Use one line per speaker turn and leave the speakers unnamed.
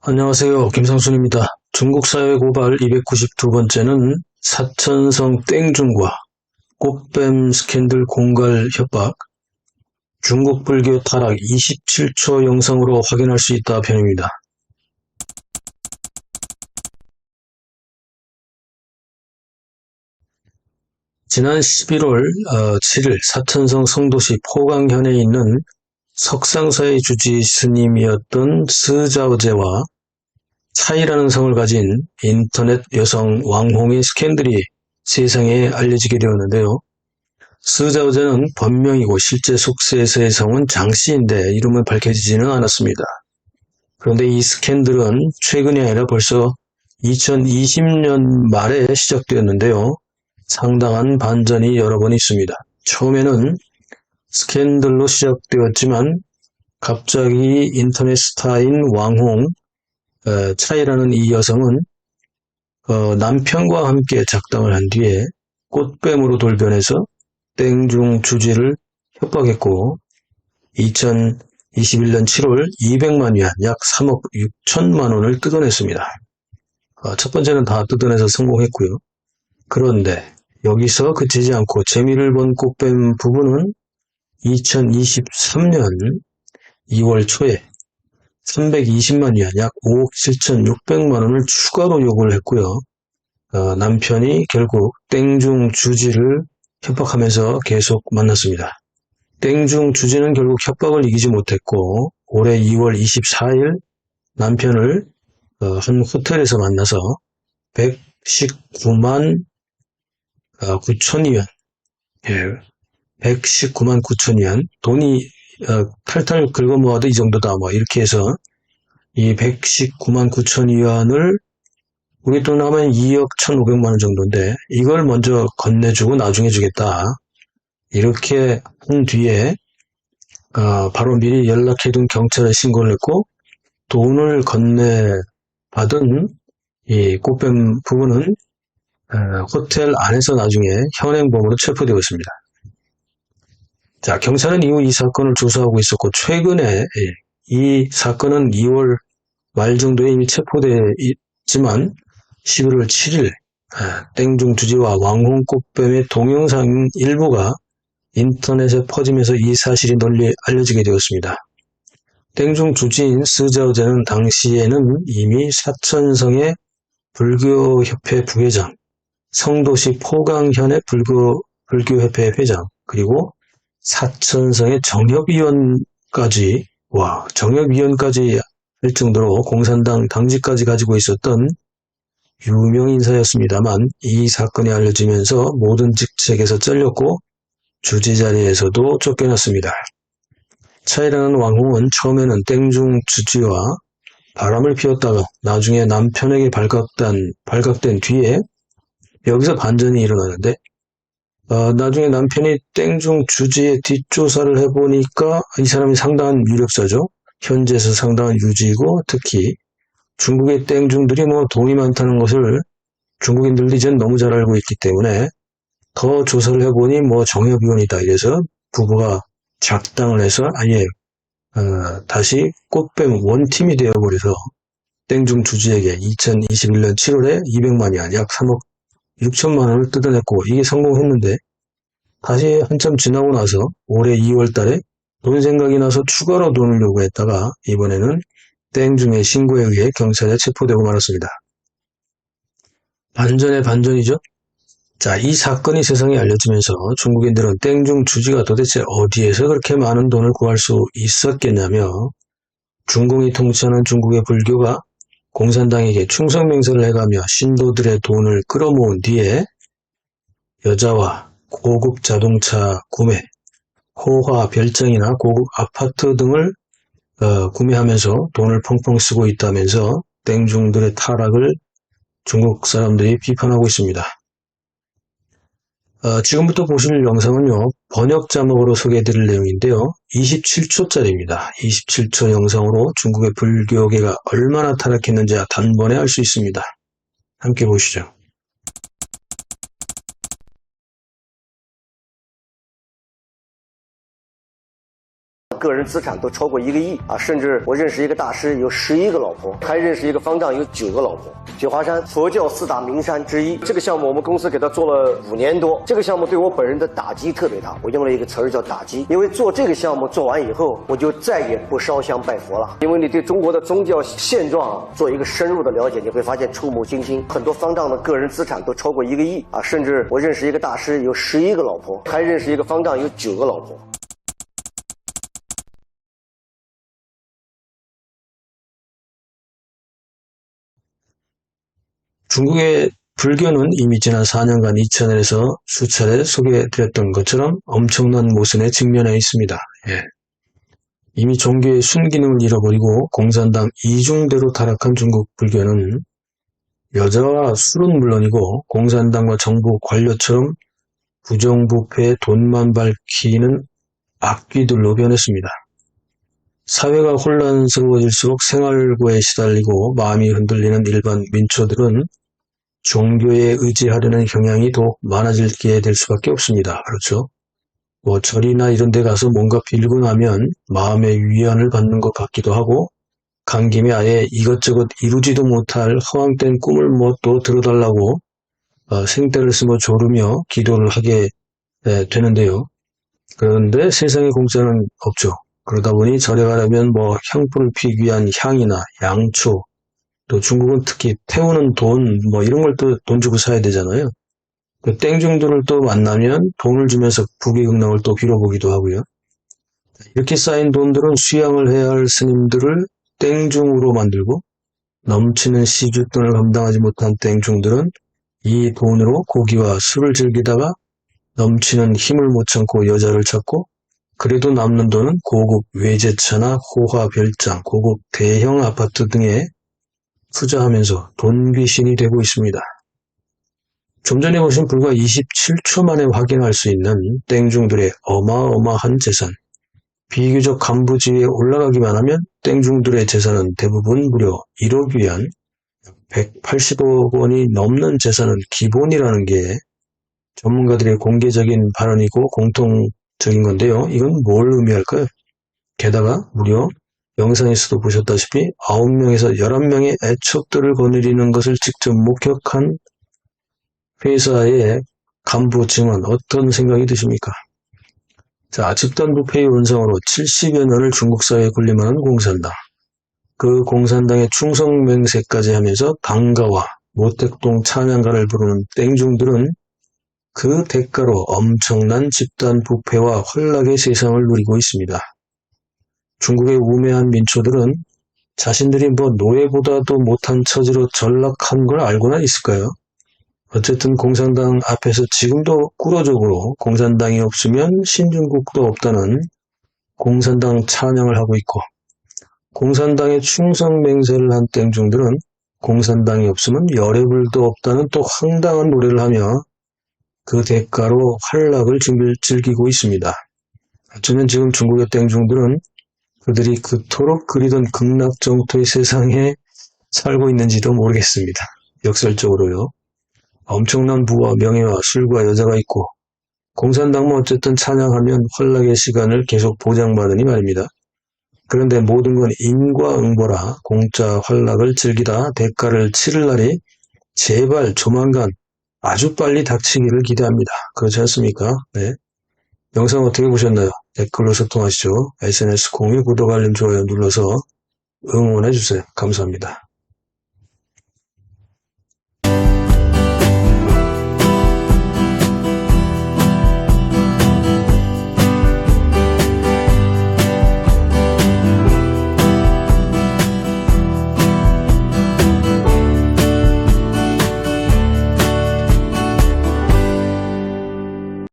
안녕하세요. 김상순입니다. 중국 사회 고발 292번째는 사천성 땡중과 꽃뱀 스캔들 공갈 협박, 중국 불교 타락 27초 영상으로 확인할 수 있다 편입니다. 지난 11월 7일 사천성 성도시 포강현에 있는 석상사의 주지 스님이었던 스자오제와 차이라는 성을 가진 인터넷 여성 왕홍의 스캔들이 세상에 알려지게 되었는데요. 스자오제는 본명이고 실제 속세에서의 성은 장씨인데 이름은 밝혀지지는 않았습니다. 그런데 이 스캔들은 최근이 아니라 벌써 2020년 말에 시작되었는데요. 상당한 반전이 여러 번 있습니다. 처음에는 스캔들로 시작되었지만 갑자기 인터넷 스타인 왕홍 어, 차이라는 이 여성은 어, 남편과 함께 작담을 한 뒤에 꽃뱀으로 돌변해서 땡중 주지를 협박했고 2021년 7월 200만 위안 약 3억 6천만 원을 뜯어냈습니다. 어, 첫 번째는 다 뜯어내서 성공했고요. 그런데 여기서 그치지 않고 재미를 본 꽃뱀 부부는 2023년 2월 초에 320만 위안, 약 5억 7천6백만 원을 추가로 요구를 했고요. 어, 남편이 결국 땡중 주지를 협박하면서 계속 만났습니다. 땡중 주지는 결국 협박을 이기지 못했고 올해 2월 24일 남편을 어, 한 호텔에서 만나서 119만 9천 어, 위안, 예, 119만 9천 위안, 돈이 어, 탈탈 긁어 모아도 이 정도다. 뭐 이렇게 해서 이 119만 9천 위안을 우리 돈 하면 2억 1,500만 원 정도인데 이걸 먼저 건네주고 나중에 주겠다. 이렇게 한 뒤에 어, 바로 미리 연락해둔 경찰에 신고를 했고 돈을 건네 받은 이 꽃뱀 부부는 어, 호텔 안에서 나중에 현행범으로 체포되었습니다. 자, 경찰은 이후 이 사건을 조사하고 있었고, 최근에 예, 이 사건은 2월 말 정도에 이미 체포되어 있지만, 11월 7일, 아, 땡중 주지와 왕홍 꽃뱀의 동영상 일부가 인터넷에 퍼지면서 이 사실이 널리 알려지게 되었습니다. 땡중 주지인 스자오제는 당시에는 이미 사천성의 불교협회 부회장, 성도시 포강현의 불교, 불교협회 회장, 그리고 사천성의 정협위원까지 와 정협위원까지 할 정도로 공산당 당직까지 가지고 있었던 유명 인사였습니다만 이 사건이 알려지면서 모든 직책에서 잘렸고 주지 자리에서도 쫓겨났습니다. 차이라는 왕홍은 처음에는 땡중 주지와 바람을 피웠다가 나중에 남편에게 발각된, 발각된 뒤에 여기서 반전이 일어나는데 어, 나중에 남편이 땡중 주지의 뒷조사를 해보니까 이 사람이 상당한 유력자죠. 현재에서 상당한 유지이고 특히 중국의 땡중들이 뭐 돈이 많다는 것을 중국인들도 이제 너무 잘 알고 있기 때문에 더 조사를 해보니 뭐 정협위원이다 이래서 부부가 작당을 해서 아예 어, 다시 꽃뱀 원팀이 되어버려서 땡중 주지에게 2021년 7월에 200만이 아니야 3억 6천만 원을 뜯어냈고 이게 성공했는데 다시 한참 지나고 나서 올해 2월 달에 돈 생각이 나서 추가로 돈을 요구했다가 이번에는 땡중의 신고에 의해 경찰에 체포되고 말았습니다. 반전의 반전이죠. 자, 이 사건이 세상에 알려지면서 중국인들은 땡중 주지가 도대체 어디에서 그렇게 많은 돈을 구할 수 있었겠냐며 중공이 통치하는 중국의 불교가 공산당에게 충성 맹세를 해가며 신도들의 돈을 끌어모은 뒤에 여자와 고급 자동차 구매, 호화 별장이나 고급 아파트 등을 어, 구매하면서 돈을 펑펑 쓰고 있다면서 땡중들의 타락을 중국 사람들이 비판하고 있습니다. 어, 지금부터 보실 영상은요, 번역 자막으로 소개해드릴 내용인데요. 27초짜리입니다. 27초 영상으로 중국의 불교계가 얼마나 타락했는지 단번에 알 수 있습니다. 함께 보시죠.
个人资产都超过一个亿啊！甚至我认识一个大师有十一个老婆，还认识一个方丈有九个老婆。九华山佛教四大名山之一，这个项目我们公司给他做了五年多。这个项目对我本人的打击特别大，我用了一个词儿叫打击，因为做这个项目做完以后，我就再也不烧香拜佛了。因为你对中国的宗教现状做一个深入的了解，你会发现触目惊心，很多方丈的个人资产都超过一个亿啊！甚至我认识一个大师有十一个老婆，还认识一个方丈有九个老婆。
중국의 불교는 이미 지난 4년간 2채널에서 수차례 소개드렸던 것처럼 엄청난 모순에 직면해 있습니다. 예. 이미 종교의 순기능을 잃어버리고 공산당 이중대로 타락한 중국 불교는 여자와 술은 물론이고 공산당과 정부 관료처럼 부정부패의 돈만 밝히는 악귀들로 변했습니다. 사회가 혼란스러워질수록 생활고에 시달리고 마음이 흔들리는 일반 민초들은 종교에 의지하려는 경향이 더욱 많아지게 될 수밖에 없습니다. 그렇죠? 뭐 절이나 이런 데 가서 뭔가 빌고 나면 마음의 위안을 받는 것 같기도 하고 간 김에 아예 이것저것 이루지도 못할 허황된 꿈을 뭐 또 들어달라고 어, 생떼를 쓰며 조르며 기도를 하게 에, 되는데요. 그런데 세상에 공짜는 없죠. 그러다 보니 절에 가려면 뭐 향불을 피기 위한 향이나 양초, 또 중국은 특히 태우는 돈, 뭐 이런 걸 또 돈 주고 사야 되잖아요. 그 땡중들을 또 만나면 돈을 주면서 부귀영랑을 또 빌어보기도 하고요. 이렇게 쌓인 돈들은 수양을 해야 할 스님들을 땡중으로 만들고 넘치는 시주돈을 감당하지 못한 땡중들은 이 돈으로 고기와 술을 즐기다가 넘치는 힘을 못 참고 여자를 찾고 그래도 남는 돈은 고급 외제차나 호화 별장, 고급 대형 아파트 등에 투자하면서 돈 귀신이 되고 있습니다. 좀 전에 보신 불과 27초 만에 확인할 수 있는 땡중들의 어마어마한 재산. 비교적 간부지위에 올라가기만 하면 땡중들의 재산은 대부분 무려 1억 위안, 180억 원이 넘는 재산은 기본이라는 게 전문가들의 공개적인 발언이고 공통 적인 건데요. 이건 뭘 의미할까요? 게다가 무려 영상에서도 보셨다시피 9명에서 11명의 애척들을 거느리는 것을 직접 목격한 회사의 간부 증언 어떤 생각이 드십니까? 자, 집단 부패의 원상으로 70여 년을 중국 사회에 군림하는 공산당. 그 공산당의 충성 맹세까지 하면서 당가와 모택동 찬양가를 부르는 땡중들은 그 대가로 엄청난 집단 부패와 혼락의 세상을 누리고 있습니다. 중국의 우매한 민초들은 자신들이 뭐 노예보다도 못한 처지로 전락한 걸 알고나 있을까요? 어쨌든 공산당 앞에서 지금도 꾸러적으로 공산당이 없으면 신중국도 없다는 공산당 찬양을 하고 있고 공산당의 충성 맹세를 한 땡중들은 공산당이 없으면 열애불도 없다는 또 황당한 노래를 하며 그 대가로 활락을 즐기고 있습니다. 어쩌면 지금 중국의 땡중들은 그들이 그토록 그리던 극락 정토의 세상에 살고 있는지도 모르겠습니다. 역설적으로요. 엄청난 부와 명예와 술과 여자가 있고 공산당은 어쨌든 찬양하면 활락의 시간을 계속 보장받으니 말입니다. 그런데 모든 건 인과응보라 공짜 활락을 즐기다 대가를 치를 날이 제발 조만간 아주 빨리 닥치기를 기대합니다. 그렇지 않습니까? 네. 영상 어떻게 보셨나요? 댓글로 소통하시죠. SNS 공유, 구독, 알림, 좋아요 눌러서 응원해주세요. 감사합니다.